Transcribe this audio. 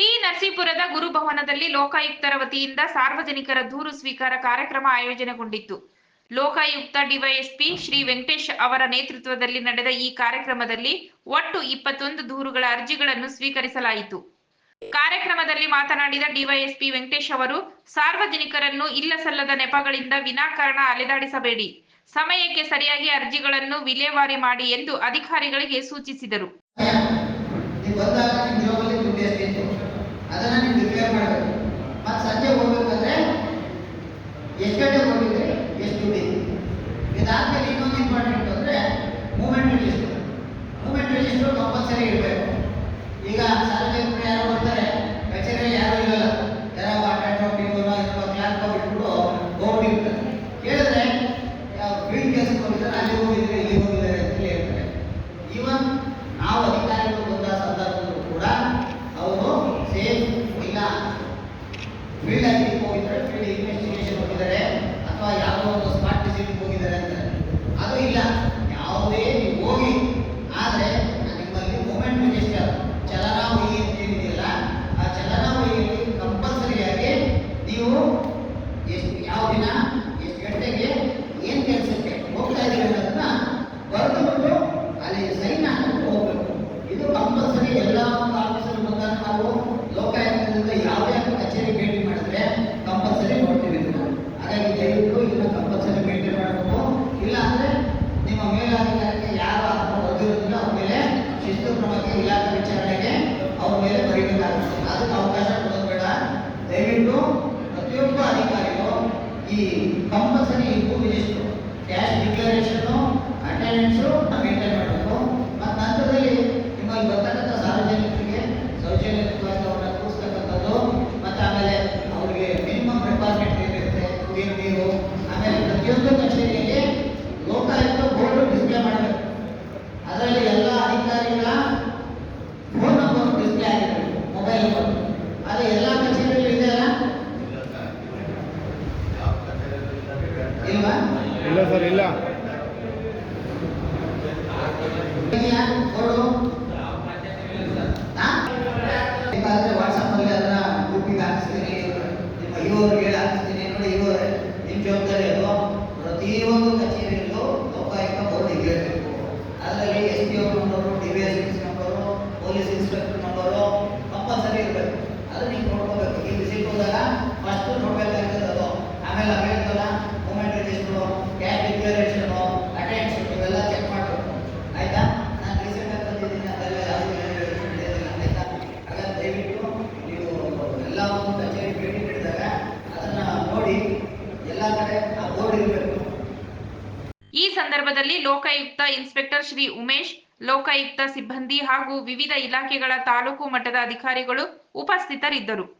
T ನರಸೀಪುರದ ಗುರುಭವನದಲ್ಲಿ ಲೋಕಾಯುಕ್ತರ ವತಿಯಿಂದ ಸಾರ್ವಜನಿಕರ ದೂರು ಸ್ವೀಕಾರ ಕಾರ್ಯಕ್ರಮ ಆಯೋಜನೆಗೊಂಡಿತ್ತು. ಲೋಕಾಯುಕ್ತ ಡಿವೈಎಸ್ಪಿ ಶ್ರೀ ವೆಂಕಟೇಶ್ ಅವರ ನೇತೃತ್ವದಲ್ಲಿ ನಡೆದ ಈ ಕಾರ್ಯಕ್ರಮದಲ್ಲಿ ಒಟ್ಟು ಇಪ್ಪತ್ತೊಂದು ದೂರುಗಳ ಅರ್ಜಿಗಳನ್ನು ಸ್ವೀಕರಿಸಲಾಯಿತು. ಕಾರ್ಯಕ್ರಮದಲ್ಲಿ ಮಾತನಾಡಿದ ಡಿವೈಎಸ್ಪಿ ವೆಂಕಟೇಶ್ ಅವರು, ಸಾರ್ವಜನಿಕರನ್ನು ಇಲ್ಲಸಲ್ಲದ ನೆಪಗಳಿಂದ ವಿನಾಕಾರಣ ಅಲೆದಾಡಿಸಬೇಡಿ. ಸಮಯಕ್ಕೆ ಸರಿಯಾಗಿ ಅರ್ಜಿಗಳನ್ನು ವಿಲೇವಾರಿ ಮಾಡಿ ಎಂದು ಅಧಿಕಾರಿಗಳಿಗೆ ಸೂಚಿಸಿದರು. ಅದನ್ನ ನೀವು ಡಿಕ್ಲೇರ್ ಮಾಡಬೇಕು. ಮತ್ತೆ ಸಂಜೆ ಹೋಗ್ಬೇಕಂದ್ರೆ ಎಷ್ಟು ಗಂಟೆಗೆ ಹೋಗಿದ್ರೆ? ಎಷ್ಟು ದುಡ್ಡು ಇದಾದ್ಮೇಲೆ ಇನ್ನೊಂದು ಇಂಪಾರ್ಟೆಂಟ್ ಅಂದರೆ moment register moment register compulsory ಇರಬೇಕು. comunidad ಇಲ್ಲ ಸರ್ ಇಲ್ಲ. ವಾಟ್ಸಪ್ಪಲ್ಲಿ ಅದನ್ನ ಹಾಕಿಸ್ತೀನಿ ನೋಡಿ ಇವರೇ ನಿಮ್ಮ ಜವಾಬ್ದಾರಿ ಅದು ಪ್ರತಿಯೊಂದು ಈ ಸಂದರ್ಭದಲ್ಲಿ ಲೋಕಾಯುಕ್ತ ಇನ್ಸ್ಪೆಕ್ಟರ್ ಶ್ರೀ ಉಮೇಶ್, ಲೋಕಾಯುಕ್ತ ಸಿಬ್ಬಂದಿ ಹಾಗೂ ವಿವಿಧ ಇಲಾಖೆಗಳ ತಾಲೂಕು ಮಟ್ಟದ ಅಧಿಕಾರಿಗಳು ಉಪಸ್ಥಿತರಿದ್ದರು.